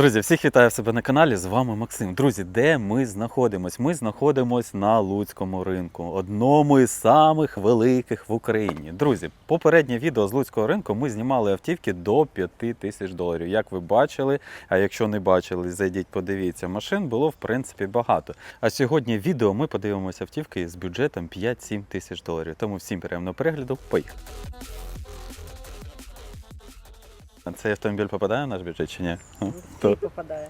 Друзі, всіх вітаю в себе на каналі. З вами Максим. Друзі, де ми знаходимось? Ми знаходимось на Луцькому ринку, одному із самих великих в Україні. Друзі, попереднє відео з Луцького ринку ми знімали автівки до 5 тисяч доларів. Як ви бачили, а якщо не бачили, зайдіть, подивіться. Машин було в принципі багато. А сьогодні відео ми подивимося автівки з бюджетом 5-7 тисяч доларів. Тому всім приємного перегляду. Поїхали. А Цей автомобіль попадає в наш бюджет чи ні? То- попадає.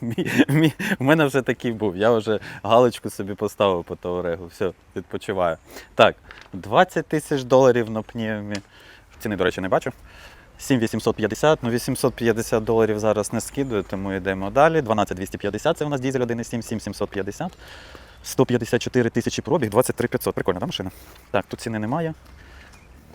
Мій, мій, у мене вже такий був. Я вже галочку собі поставив по Таурегу. Все, відпочиваю. Так, 20 тисяч доларів на пневмі. Ціни, до речі, не бачу. 7850, ну 850 доларів зараз не скидую, тому йдемо далі. 12250 це у нас дізель 1.7, 7750. 154 тисячі пробіг, 23 500. Прикольна, да, машина? Так, тут ціни немає.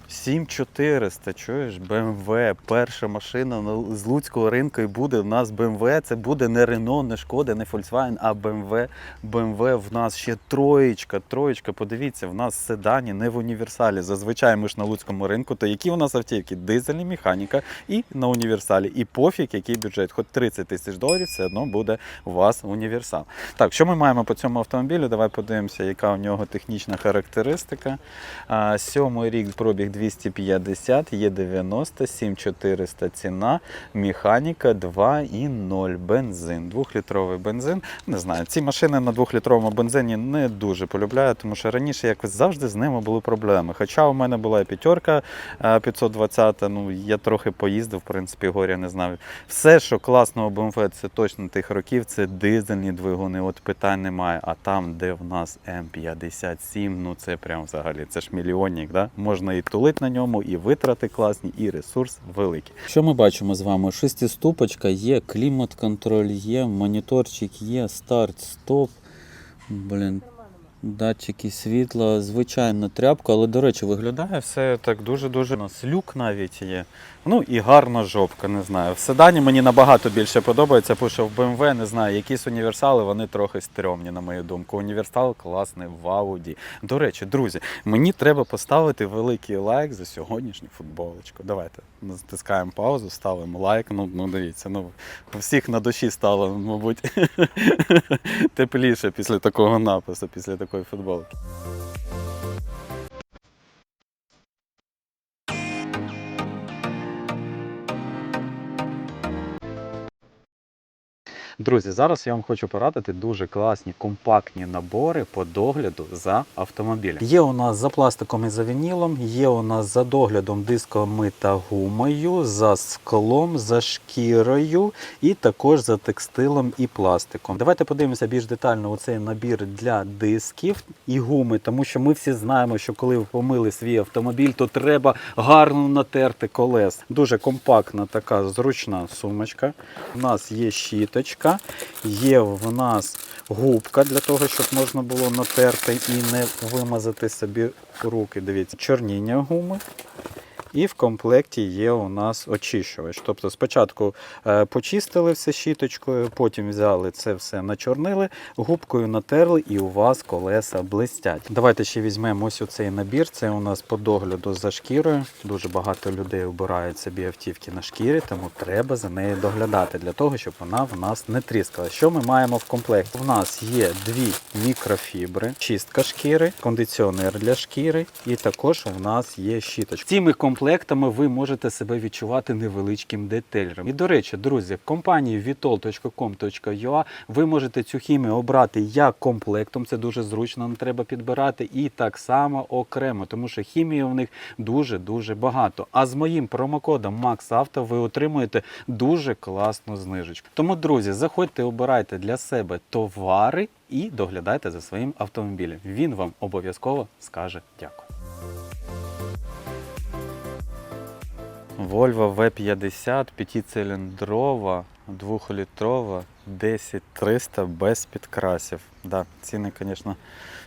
7400, чуєш, BMW, перша машина з Луцького ринку і буде в нас BMW. Це буде не Renault, не Шкода, не Volkswagen, а BMW. BMW в нас ще троєчка, троєчка. Подивіться, в нас седані, не в універсалі. Зазвичай ми ж на Луцькому ринку. То які у нас автівки? Дизельні, механіка і на універсалі. І пофіг, який бюджет, хоч 30 тисяч доларів, все одно буде у вас універсал. Так, що ми маємо по цьому автомобілю? Давай подивимося, яка у нього технічна характеристика. Сьомий рік пробіг 250, є 90, 7400 ціна, механіка 2,0 бензин. Двохлітровий бензин. Не знаю, ці машини на двохлітровому бензині не дуже полюбляю, тому що раніше якось завжди з ними були проблеми. Хоча у мене була і п'ятерка а, 520, ну я трохи поїздив, в принципі, горя не знаю. Все, що класно у BMW, це точно тих років, це дизельні двигуни, от питань немає. А там, де в нас М57, ну це прям взагалі, це ж мільйонник, да? можна і тулить на ньому, і витрати класні, і ресурс великий. Що ми бачимо з вами? Шестиступочка є, клімат-контроль є, моніторчик є, старт, стоп. Блін, Датчики світла, звичайна тряпка, але, до речі, виглядає все так дуже-дуже. У нас люк навіть є. Ну і гарна жопка, не знаю. В седані мені набагато більше подобається, тому що в BMW, не знаю, якісь універсали, вони трохи стрьомні, на мою думку. Універсал класний в Audi. До речі, друзі, мені треба поставити великий лайк за сьогоднішню футболочку. Давайте натискаємо паузу, ставимо лайк. Ну, ну дивіться, ну всіх на душі стало, мабуть, тепліше після такого напису, після такої футболки. Друзі, зараз я вам хочу порадити дуже класні компактні набори по догляду за автомобілем. Є у нас за пластиком і за вінілом, є у нас за доглядом дисками та гумою, за склом, за шкірою і також за текстилом і пластиком. Давайте подивимося більш детально оцей набір для дисків і гуми, тому що ми всі знаємо, що коли ви помили свій автомобіль, то треба гарно натерти колес. Дуже компактна така зручна сумочка. У нас є щіточка, є в нас губка для того, щоб можна було натерти і не вимазати собі руки. Дивіться, чорніння гуми. І в комплекті є у нас очищувач. Тобто спочатку е, почистили все щіточкою, потім взяли це все начорнили, губкою натерли, і у вас колеса блистять. Давайте ще візьмемо ось оцей набір. Це у нас по догляду за шкірою. Дуже багато людей обирають собі автівки на шкірі, тому треба за нею доглядати для того, щоб вона в нас не тріскала. Що ми маємо в комплекті? У нас є дві мікрофібри, чистка шкіри, кондиціонер для шкіри, і також у нас є щіточка. Цими комплектами ви можете себе відчувати невеличким детейлером. І до речі, друзі, в компанії vitol.com.ua ви можете цю хімію обрати як комплектом, це дуже зручно, не треба підбирати, і так само окремо, тому що хімії в них дуже-дуже багато. А з моїм промокодом MaxAuto ви отримуєте дуже класну знижечку. Тому, друзі, заходьте, обирайте для себе товари і доглядайте за своїм автомобілем. Він вам обов'язково скаже дякую. Volvo V50 п'ятициліндрова, двохлітрова, 10300 без підкрасів. Да, ціни, звісно,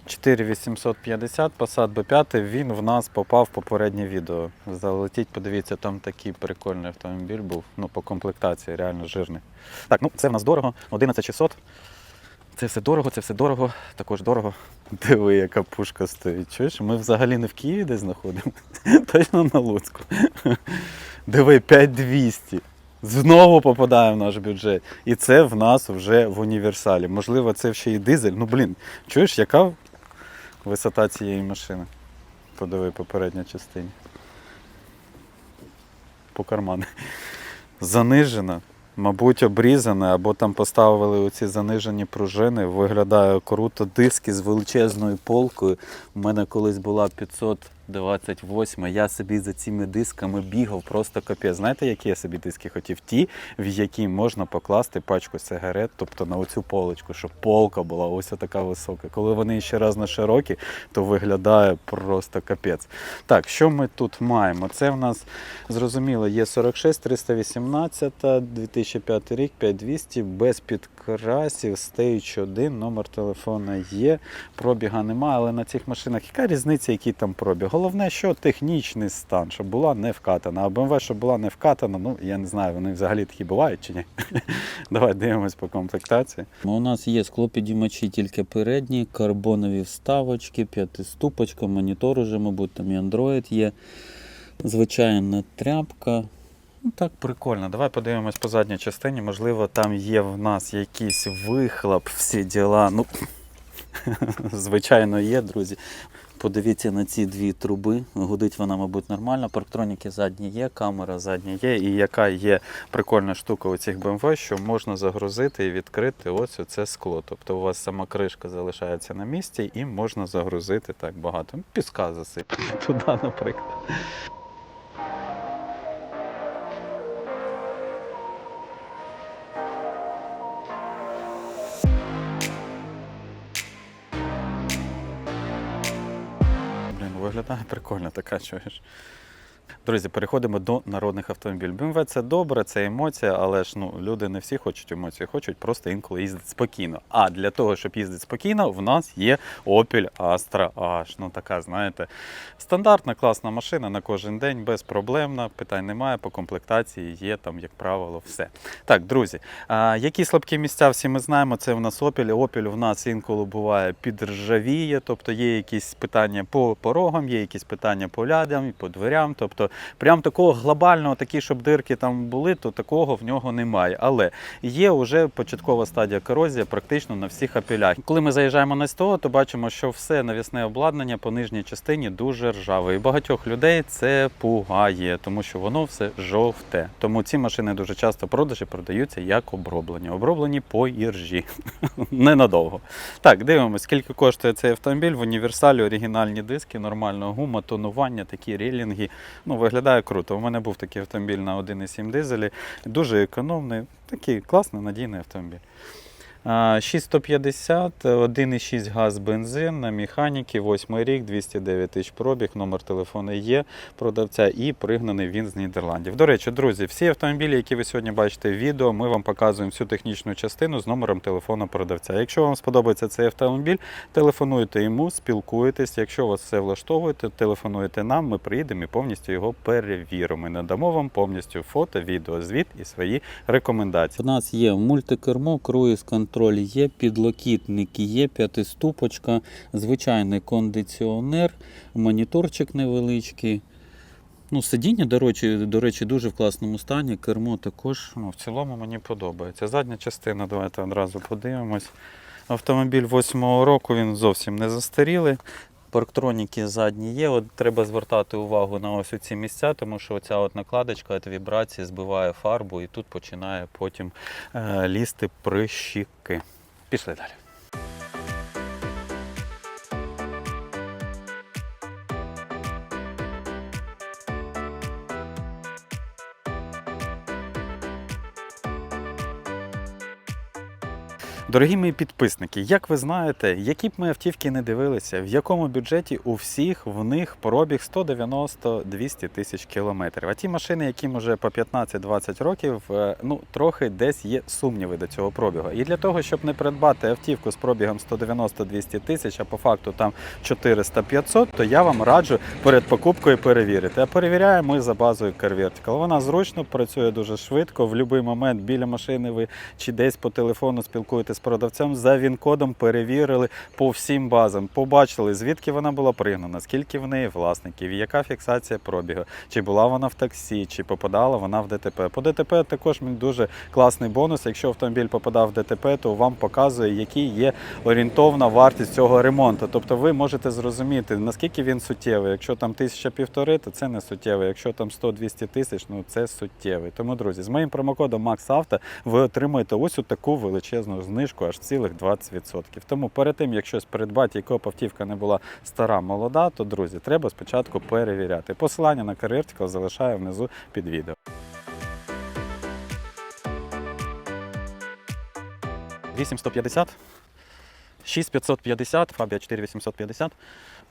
4850, Passat B5, він в нас попав в попереднє відео. Залетіть, подивіться, там такий прикольний автомобіль був. Ну, по комплектації, реально жирний. Так, ну це в нас дорого, 11600. Це все дорого, це все дорого, також дорого. Диви, яка пушка стоїть. Чуєш, ми взагалі не в Києві десь знаходимо, точно на Луцьку. Диви, 5200. Знову попадає в наш бюджет. І це в нас вже в універсалі. Можливо, це ще й дизель. Ну, блін, чуєш, яка висота цієї машини? Подиви попередній частині. По карману. Занижена, мабуть, обрізане, або там поставили оці занижені пружини. Виглядає круто. Диски з величезною полкою. У мене колись була 528. Я собі за цими дисками бігав просто капець. Знаєте, які я собі диски хотів? Ті, в які можна покласти пачку сигарет, тобто на оцю полочку, щоб полка була ось така висока. Коли вони ще раз на широкі, то виглядає просто капець. Так, що ми тут маємо? Це в нас зрозуміло, є 46, 318, 2005 рік, 5200, без підкрасів, Stage 1, номер телефона є, пробіга немає, але на цих машинах яка різниця, який там пробіг? Головне, що технічний стан, щоб була не вкатана. А BMW, щоб була не вкатана, ну я не знаю, вони взагалі такі бувають чи ні. Давай дивимось по комплектації. У нас є склопідіймачі тільки передні, карбонові вставочки, п'ятиступочка, монітор уже, мабуть, там і Android є. Звичайна тряпка. Ну так, прикольно. Давай подивимось по задній частині. Можливо, там є в нас якийсь вихлоп, всі діла. Ну, звичайно, є, друзі. Подивіться на ці дві труби. Гудить вона, мабуть, нормально. Парктроніки задні є, камера задня є. І яка є прикольна штука у цих BMW, що можна загрузити і відкрити ось оце скло. Тобто у вас сама кришка залишається на місці і можна загрузити так багато. Ну, Піска засипати туди, наприклад. Прикольно така, чуєш. Друзі, переходимо до народних автомобілів. BMW це добре, це емоція, але ж ну люди не всі хочуть емоції, хочуть просто інколи їздити спокійно. А для того, щоб їздити спокійно, в нас є Opel Astra H. Ну така, знаєте, стандартна класна машина на кожен день, безпроблемна, питань немає. По комплектації є там, як правило, все. Так, друзі, а, які слабкі місця всі ми знаємо. Це в нас Opel. Opel в нас інколи буває підржавіє, тобто є якісь питання по порогам, є якісь питання по лядам, по дверям. Тобто, прям такого глобального, такі, щоб дирки там були, то такого в нього немає. Але є вже початкова стадія корозії практично на всіх апелях. Коли ми заїжджаємо на СТО, то бачимо, що все навісне обладнання по нижній частині дуже ржаве. І багатьох людей це пугає, тому що воно все жовте. Тому ці машини дуже часто продажі продаються як оброблені. Оброблені по іржі. Ненадовго. Так, дивимося, скільки коштує цей автомобіль. В універсалі оригінальні диски, нормальна гума, тонування, такі релінги. Ну, виглядає круто. У мене був такий автомобіль на 1,7 дизелі. Дуже економний, такий класний, надійний автомобіль. А, 6150, 1,6 газ бензин на механіки, 8 рік, 209 тисяч пробіг, номер телефону є продавця і пригнаний він з Нідерландів. До речі, друзі, всі автомобілі, які ви сьогодні бачите в відео, ми вам показуємо всю технічну частину з номером телефону продавця. Якщо вам сподобається цей автомобіль, телефонуйте йому, спілкуєтесь. Якщо вас все влаштовує, то телефонуйте нам, ми приїдемо і повністю його перевіримо. І надамо вам повністю фото, відео, звіт і свої рекомендації. У нас є мультикермо, круїз контроль є, підлокітник є, п'ятиступочка, звичайний кондиціонер, моніторчик невеличкий. Ну, сидіння, до речі, до речі, дуже в класному стані. Кермо також ну, в цілому мені подобається. Задня частина, давайте одразу подивимось. Автомобіль 8-го року він зовсім не застарілий. Парктроніки задні є. От треба звертати увагу на ось ці місця, тому що оця от накладочка від вібрації збиває фарбу і тут починає потім е, лізти прищіки. Пішли далі. Дорогі мої підписники, як ви знаєте, які б ми автівки не дивилися, в якому бюджеті у всіх в них пробіг 190-200 тисяч кілометрів. А ті машини, яким вже по 15-20 років, е, ну трохи десь є сумніви до цього пробігу. І для того, щоб не придбати автівку з пробігом 190-200 тисяч, а по факту там 400-500, то я вам раджу перед покупкою перевірити. А перевіряємо ми за базою Car Vertical. Вона зручно працює дуже швидко. В будь-який момент біля машини ви чи десь по телефону спілкуєтеся з продавцем за він-кодом, перевірили по всім базам, побачили, звідки вона була пригнана, скільки в неї власників, яка фіксація пробігу, чи була вона в таксі, чи попадала вона в ДТП. По ДТП також дуже класний бонус. Якщо автомобіль попадав в ДТП, то вам показує, який є орієнтовна вартість цього ремонту. Тобто ви можете зрозуміти, наскільки він суттєвий. Якщо там тисяча півтори, то це не суттєвий. Якщо там 100-200 тисяч, ну це суттєвий. Тому, друзі, з моїм промокодом MaxAuto ви отримаєте ось таку величезну знижку, аж цілих 20%. Тому перед тим, як щось придбати, якого автівка не була стара, молода, то друзі, треба спочатку перевіряти. Посилання на CarVertical залишаю внизу під відео. 8150, 6550, Fabia 4850,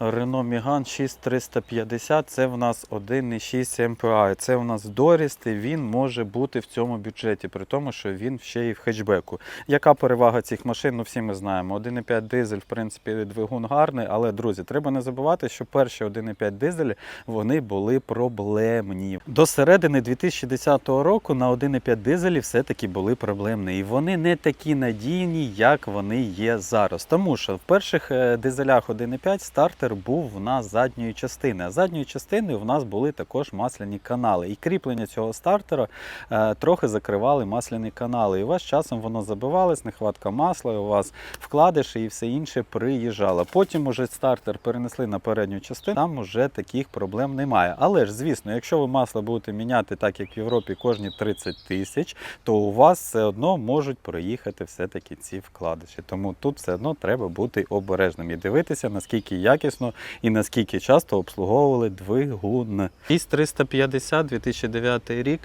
Renault Megane 6350, це в нас 1,6 MPI. Це у нас доріст, і він може бути в цьому бюджеті, при тому, що він ще й в хетчбеку. Яка перевага цих машин? Ну всі ми знаємо. 1,5 дизель, в принципі, двигун гарний, але, друзі, треба не забувати, що перші 1,5 дизелі вони були проблемні. До середини 2010 року на 1,5 дизелі все-таки були проблемні. І вони не такі надійні, як вони є зараз. Тому що в перших е, дизелях 1,5 стартер був в нас задньої частини. А задньої частини в нас були також масляні канали. І кріплення цього стартера е, трохи закривали масляні канали. І у вас часом воно забивалось, нехватка масла, у вас вкладиші і все інше приїжджало. Потім уже стартер перенесли на передню частину, там уже таких проблем немає. Але ж, звісно, якщо ви масло будете міняти так, як в Європі, кожні 30 тисяч, то у вас все одно можуть проїхати все-таки ці вкладиші. Тому тут все одно треба бути обережним і дивитися, наскільки якісно і наскільки часто обслуговували двигун. 6350 2009 рік,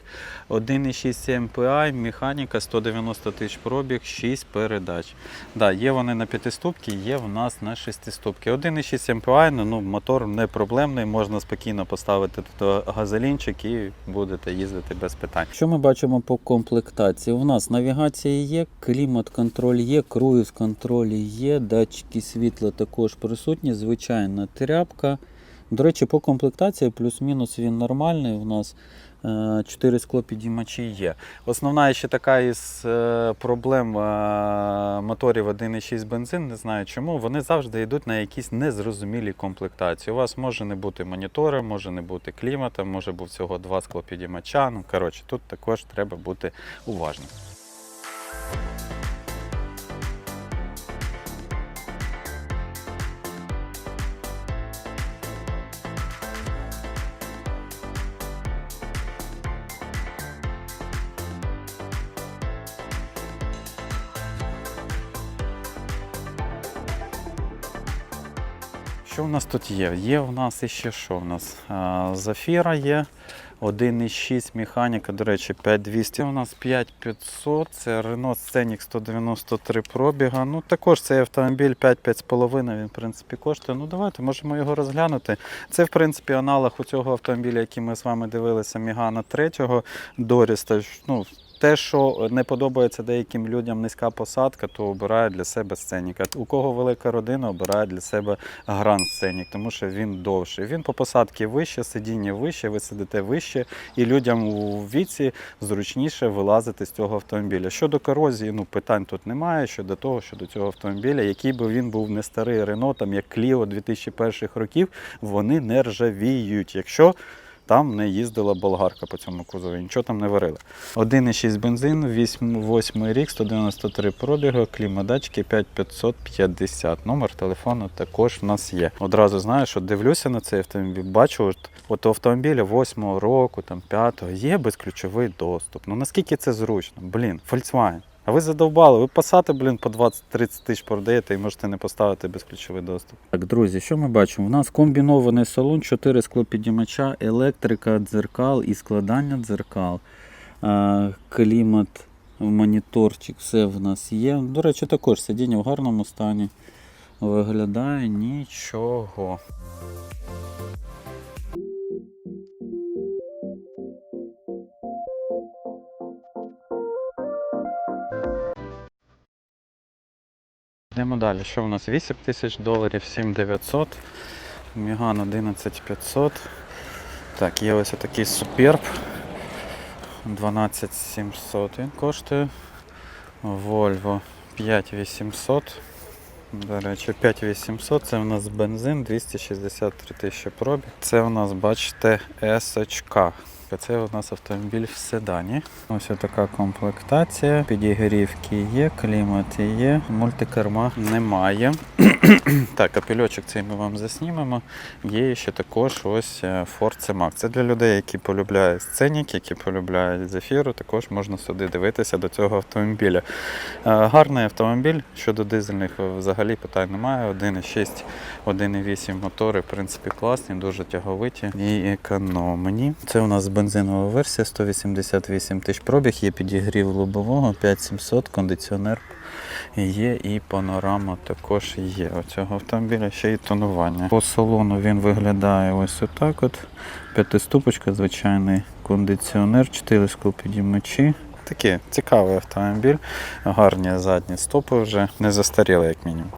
1,6 MPI, механіка 190 тисяч пробіг, 6 передач. Да, є вони на п'ятиступки, є в нас на шестиступки. 1,6 MPI, ну, мотор не проблемний, можна спокійно поставити тут газолінчик і будете їздити без питань. Що ми бачимо по комплектації? У нас навігація є, клімат-контроль є, круїз-контроль є, датчики світла також присутні, звичайна тряпка. До речі, по комплектації плюс-мінус він нормальний. У нас 4 склопідіймачі є. Основна ще така із е, проблем е, моторів 1,6 бензин, не знаю чому, вони завжди йдуть на якісь незрозумілі комплектації. У вас може не бути монітора, може не бути клімата, може бути всього два склопідіймача. Ну, коротше, тут також треба бути уважним. Що в нас тут є? Є в нас іще що в нас? Зафіра є. 1,6 механіка, до речі, 5200. У нас 5500, це Renault Scenic 193 пробіга. Ну також цей автомобіль 5-5,5 він в принципі коштує. Ну давайте можемо його розглянути. Це в принципі аналог у цього автомобіля, який ми з вами дивилися, Мігана 3 Доріста. Ну, те, що не подобається деяким людям низька посадка, то обирає для себе сценіка. У кого велика родина, обирає для себе гранд сценік, тому що він довший. Він по посадці вище, сидіння вище, ви сидите вище, і людям у віці зручніше вилазити з цього автомобіля. Щодо корозії, ну питань тут немає. Щодо того, щодо цього автомобіля, який би він був не старий Рено, там як Кліо 2001 років, вони не ржавіють. Якщо там не їздила болгарка по цьому кузові, нічого там не варили. 1,6 бензин, 8, 8 рік, 193 пробігу, клімадачки 5550. Номер телефону також в нас є. Одразу знаю, що дивлюся на цей автомобіль, бачу, от, от автомобіля 8 року, там 5 є безключовий доступ. Ну наскільки це зручно? Блін, Volkswagen. А ви задовбали, ви пасати, блін, по 20-30 тисяч продаєте і можете не поставити безключовий доступ. Так, друзі, що ми бачимо? У нас комбінований салон, 4 склопідіймача, електрика, дзеркал і складання дзеркал. Клімат, моніторчик, все в нас є. До речі, також сидіння в гарному стані. Виглядає нічого. Йдемо далі. Що в нас? 8 тисяч доларів, 7900, Міган 11500. Так, є ось такий суперб. 12700 він коштує. Volvo 5800. До речі, 5800 це у нас бензин 263 тисячі пробіг. Це у нас, бачите, есочка. Це у нас автомобіль в седані. Ось така комплектація. Підігрівки є, клімат є, мультикерма немає. так, капельочок цей ми вам заснімемо. Є ще також ось е, Ford C-Max. Це для людей, які полюбляють сценік, які полюбляють зефіру. Також можна сюди дивитися до цього автомобіля. Е, Гарний автомобіль щодо дизельних е, взагалі питань немає. 1,6, 1,8 мотори, в принципі, класні, дуже тяговиті і економні. Це у нас бензинова версія 188 тисяч пробіг, є підігрів лобового, 5700, кондиціонер є і панорама також є. У цього автомобіля ще і тонування. По салону він виглядає ось отак. от. П'ятиступочка, звичайний кондиціонер, 4 склопідіймачі. Такий цікавий автомобіль, гарні задні стопи вже не застаріли, як мінімум.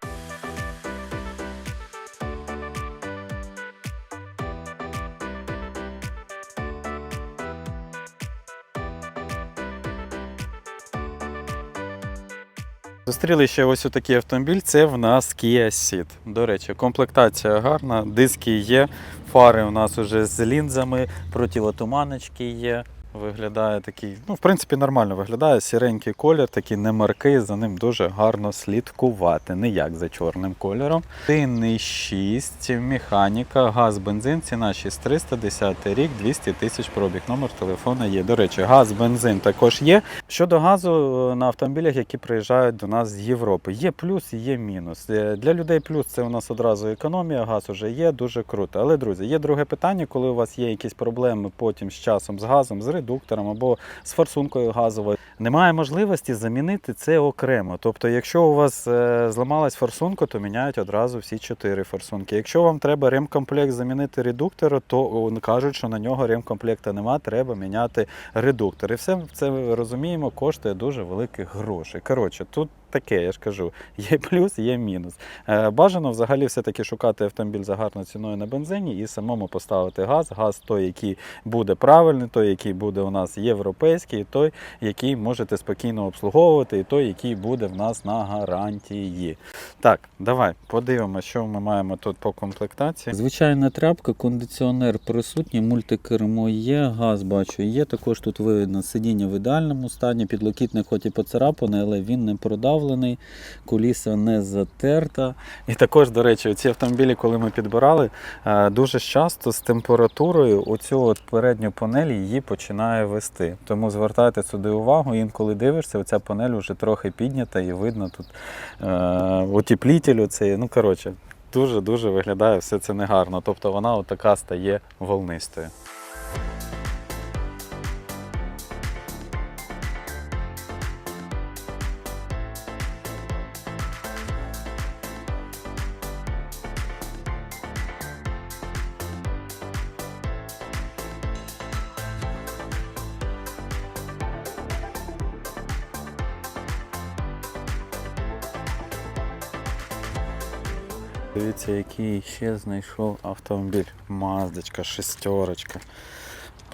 Зустріли ще ось такий автомобіль. Це в нас Kia Ceed. До речі, комплектація гарна, диски є, фари у нас вже з лінзами, противотуманочки є. Виглядає такий, ну, в принципі, нормально виглядає. Сіренький колір, такий не марки, за ним дуже гарно слідкувати, не як за чорним кольором. 1,6, механіка, газ, бензин, ціна 6300, 10 рік, 200 тисяч пробіг. Номер телефона є. До речі, газ, бензин також є. Щодо газу е, на автомобілях, які приїжджають до нас з Європи, є плюс є мінус. Е, Для людей плюс це у нас одразу економія, газ уже є, дуже круто. Але, друзі, є друге питання, коли у вас є якісь проблеми потім з часом з газом, з редуктором або з форсункою газовою. Немає можливості замінити це окремо. Тобто, якщо у вас е, зламалась форсунка, то міняють одразу всі чотири форсунки. Якщо вам треба ремкомплект замінити редуктора, то кажуть, що на нього ремкомплекта нема, треба міняти редуктор. І все це розуміємо, коштує дуже великих грошей. Коротше, тут. Таке, я ж кажу, є плюс, є мінус. Е, бажано взагалі все-таки шукати автомобіль за гарною ціною на бензині і самому поставити газ. Газ той, який буде правильний, той, який буде у нас європейський, той, який можете спокійно обслуговувати, і той, який буде в нас на гарантії. Так, давай подивимося, що ми маємо тут по комплектації. Звичайна тряпка, кондиціонер присутній, мультикермо є, газ бачу є. Також тут видно сидіння в ідеальному стані, підлокітник хоч і поцарапаний, але він не продавлений, куліса не затерта. І також, до речі, ці автомобілі, коли ми підбирали, е, дуже часто з температурою оцю от передню панель її починає вести. Тому звертайте сюди увагу, інколи дивишся, оця панель вже трохи піднята і видно тут е, утеплітель оцей. Ну, коротше, дуже-дуже виглядає все це негарно. Тобто вона отака стає волнистою. Ще знайшов автомобіль. Маздочка, шестерочка.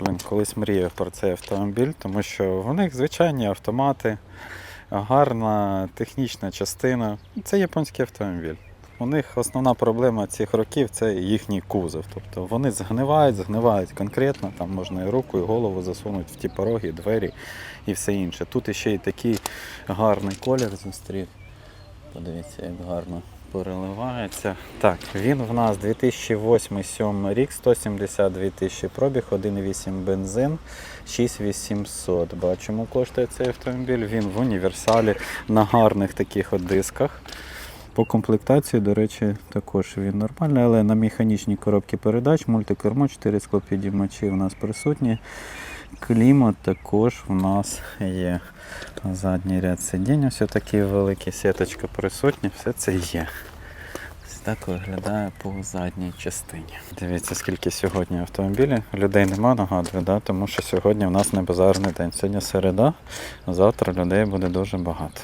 Блин, колись мріяв про цей автомобіль, тому що в них звичайні автомати, гарна технічна частина. Це японський автомобіль. У них основна проблема цих років це їхній кузов. Тобто вони згнивають, згнивають конкретно, там можна і руку, і голову засунути в ті пороги, двері і все інше. Тут іще й такий гарний колір зустрів. Подивіться, як гарно переливається. Так, він в нас 2008-2007 рік, 172 тисячі пробіг, 1,8 бензин, 6800. Бачимо, коштує цей автомобіль. Він в універсалі на гарних таких от дисках. По комплектації, до речі, також він нормальний, але на механічній коробці передач, мультикермо, 4 склопідіймачі у нас присутні. Клімат також у нас є. Задній ряд сидінь, ось такі великі, сіточка присутня, все це є. Ось так виглядає по задній частині. Дивіться, скільки сьогодні автомобілів. Людей нема, нагадую, да? тому що сьогодні в нас не базарний день. Сьогодні середа, завтра людей буде дуже багато.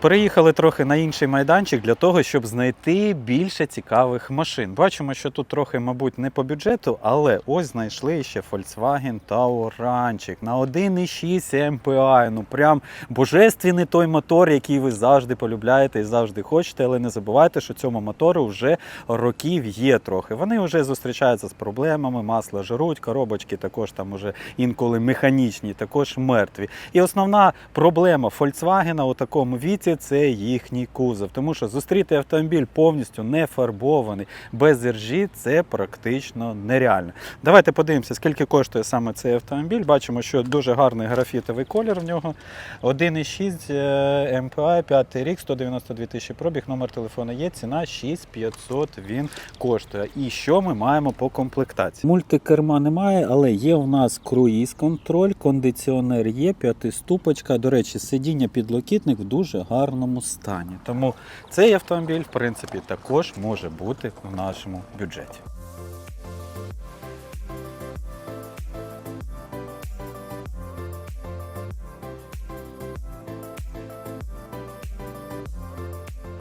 Переїхали трохи на інший майданчик для того, щоб знайти більше цікавих машин. Бачимо, що тут трохи, мабуть, не по бюджету, але ось знайшли ще Volkswagen Tauranчик на 1,6 MPI. Ну прям божественний той мотор, який ви завжди полюбляєте і завжди хочете. Але не забувайте, що цьому мотору вже років є трохи. Вони вже зустрічаються з проблемами, масло жируть, коробочки також там уже інколи механічні, також мертві. І основна проблема Volkswagen у такому віці це їхній кузов. Тому що зустріти автомобіль повністю не фарбований, без іржі це практично нереально. Давайте подивимося, скільки коштує саме цей автомобіль. Бачимо, що дуже гарний графітовий колір в нього. 1,6 е, MPI, 5 рік, 192 тисячі пробіг, номер телефону є, ціна 6500 він коштує. І що ми маємо по комплектації? Мультикерма немає, але є в нас круїз контроль, кондиціонер є, п'ятиступочка. До речі, сидіння підлокітник в дуже гарному стані. Тому цей автомобіль, в принципі, також може бути в нашому бюджеті.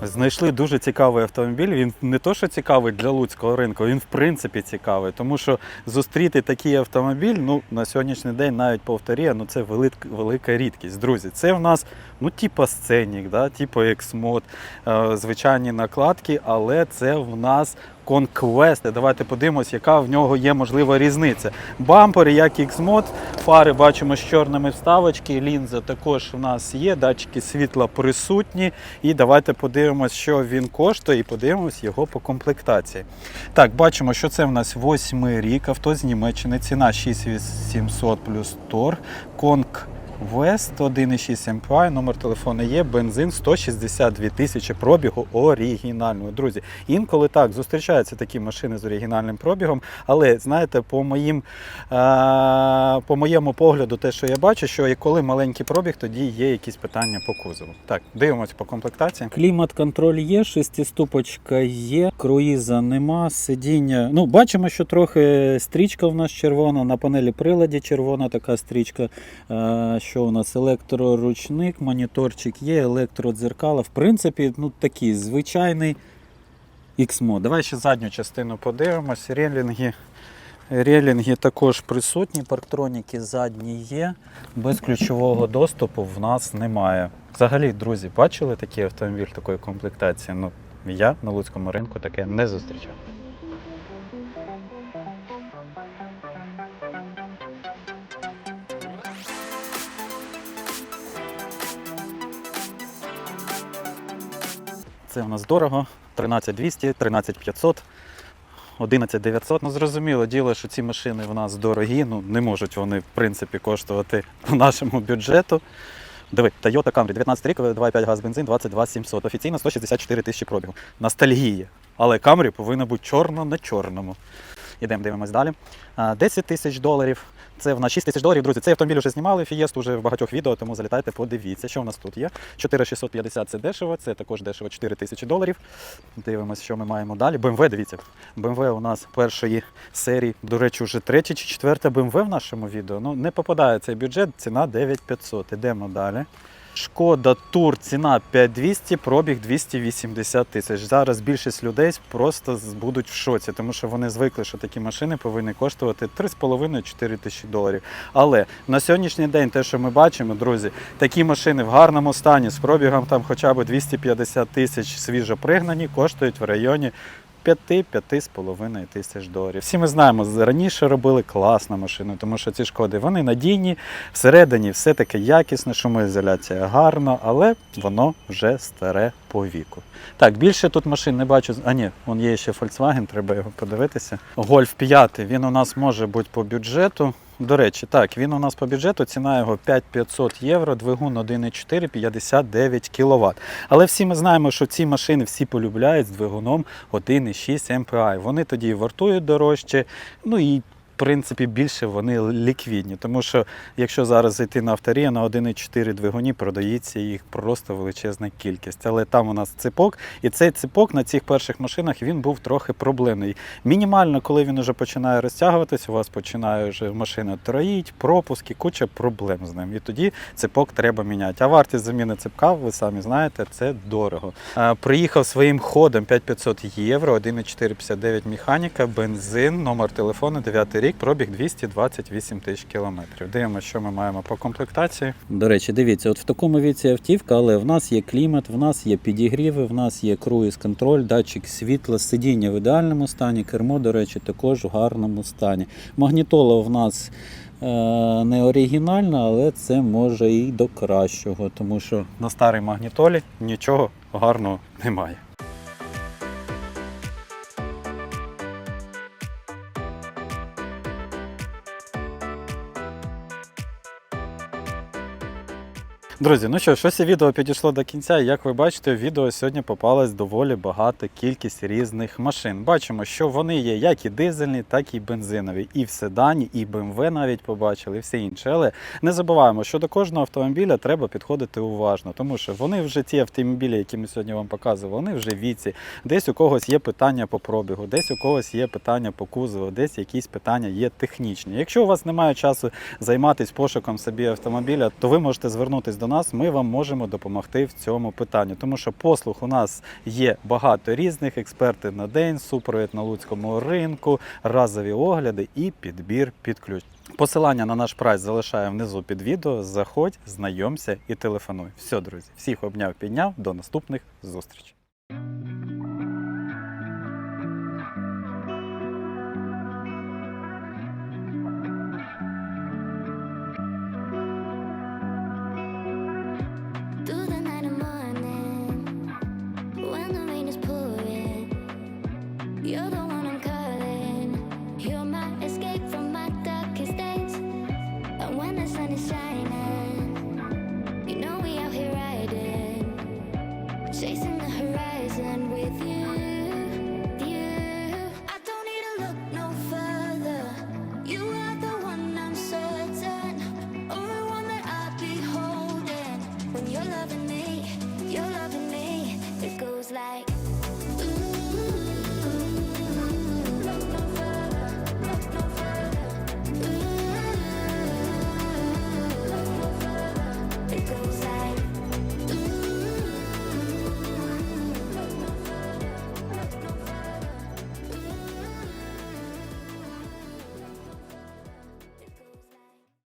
Знайшли дуже цікавий автомобіль. Він не то, що цікавий для луцького ринку, він в принципі цікавий, тому що зустріти такий автомобіль, ну на сьогоднішній день навіть повторюю, ну це велика, велика рідкість. Друзі, це в нас ну типа сценік, да, типа ексмод, е, звичайні накладки, але це в нас Conquest. Давайте подивимось, яка в нього є можлива різниця. Бампери, як X-Mod, фари бачимо з чорними вставочки, лінза також у нас є, датчики світла присутні. І давайте подивимось, що він коштує, і подивимось його по комплектації. Так, бачимо, що це в нас восьмий рік, авто з Німеччини, ціна 6700 плюс торг. Конк Вест 1,6 MPI, номер телефону є, бензин 162 тисячі пробігу оригінального. Друзі, інколи так зустрічаються такі машини з оригінальним пробігом, але знаєте, по моїм е- по моєму погляду, те, що я бачу, що і коли маленький пробіг, тоді є якісь питання по кузову. Так, дивимося по комплектації. Клімат-контроль є, шестиступочка є, круїза нема, сидіння. Ну, бачимо, що трохи стрічка в нас червона, на панелі приладі червона така стрічка. Що у нас електроручник, моніторчик є, електродзеркала. В принципі, ну такий звичайний X-Mod. Давай ще задню частину подивимось. Релінги. Релінги також присутні, парктроніки задні є. Без ключового доступу в нас немає. Взагалі, друзі, бачили такий автомобіль такої комплектації? Ну, я на Луцькому ринку таке не зустрічав. Це у нас дорого. 13200, 13500, 11900. Ну зрозуміло діло, що ці машини в нас дорогі. Ну не можуть вони в принципі коштувати по нашому бюджету. Диви, Toyota Camry, 19 рік, 2,5 газ бензин, 22 700. Офіційно 164 тисячі пробігу. Ностальгія. Але Camry повинна бути чорно на чорному. Ідемо, дивимось далі. 10 тисяч доларів. Це в нас 6 тисяч доларів. Друзі, цей автомобіль вже знімали. Фієст уже в багатьох відео, тому залітайте, подивіться, що в нас тут є. 4650 це дешево, це також дешево 4 тисячі доларів. Дивимося, що ми маємо далі. BMW, дивіться. BMW у нас першої серії, до речі, вже третя чи четверта BMW в нашому відео. Ну, не попадає цей бюджет, ціна 9500. Ідемо далі. Шкода Тур, ціна 5200, пробіг 280 тисяч. Зараз більшість людей просто будуть в шоці, тому що вони звикли, що такі машини повинні коштувати 3,5-4 тисячі доларів. Але на сьогоднішній день, те, що ми бачимо, друзі, такі машини в гарному стані з пробігом там хоча б 250 тисяч свіжо пригнані, коштують в районі 5-5,5 тисяч доларів. Всі ми знаємо, раніше робили класну машину, тому що ці шкоди вони надійні, всередині все таке якісне, шумоізоляція гарна, але воно вже старе по віку. Так, більше тут машин не бачу. А ні, вон є ще Volkswagen, треба його подивитися. Гольф 5, він у нас може бути по бюджету. До речі, так, він у нас по бюджету, ціна його 5500 євро, двигун 1,4, 59 кВт. Але всі ми знаємо, що ці машини всі полюбляють з двигуном 1,6 MPI. Вони тоді вартують дорожче, ну і принципі більше вони ліквідні. Тому що якщо зараз зайти на авторія на 1,4 двигуні, продається їх просто величезна кількість. Але там у нас ципок, і цей ципок на цих перших машинах він був трохи проблемний. Мінімально, коли він вже починає розтягуватись, у вас починає вже машина троїть, пропуски, куча проблем з ним. І тоді ципок треба міняти. А вартість заміни ципка, ви самі знаєте, це дорого. Е, Приїхав своїм ходом 5500 євро, 1,459 механіка, бензин, номер телефону, 9 рік, пробіг 228 тисяч кілометрів. Дивимося, що ми маємо по комплектації. До речі, дивіться, от в такому віці автівка, але в нас є клімат, в нас є підігріви, в нас є круїз контроль, датчик світла, сидіння в ідеальному стані, кермо, до речі, також в гарному стані. Магнітола в нас е, не оригінальна, але це може і до кращого, тому що на старій магнітолі нічого гарного немає. Друзі, ну що ж, ось і відео підійшло до кінця. Як ви бачите, в відео сьогодні попалась доволі багата кількість різних машин. Бачимо, що вони є як і дизельні, так і бензинові. І в седані, і BMW навіть побачили, і все інше. Але не забуваємо, що до кожного автомобіля треба підходити уважно, тому що вони вже ті автомобілі, які ми сьогодні вам показували, вони вже віці. Десь у когось є питання по пробігу, десь у когось є питання по кузову, десь якісь питання є технічні. Якщо у вас немає часу займатися пошуком собі автомобіля, то ви можете звернутися до нас. Ми вам можемо допомогти в цьому питанні, тому що послуг у нас є багато різних експерти на день, супровід на луцькому ринку, разові огляди і підбір під ключ. Посилання на наш прайс залишаю внизу під відео. Заходь, знайомся і телефонуй. Все, друзі, всіх обняв, підняв. До наступних зустрічей. You don't one.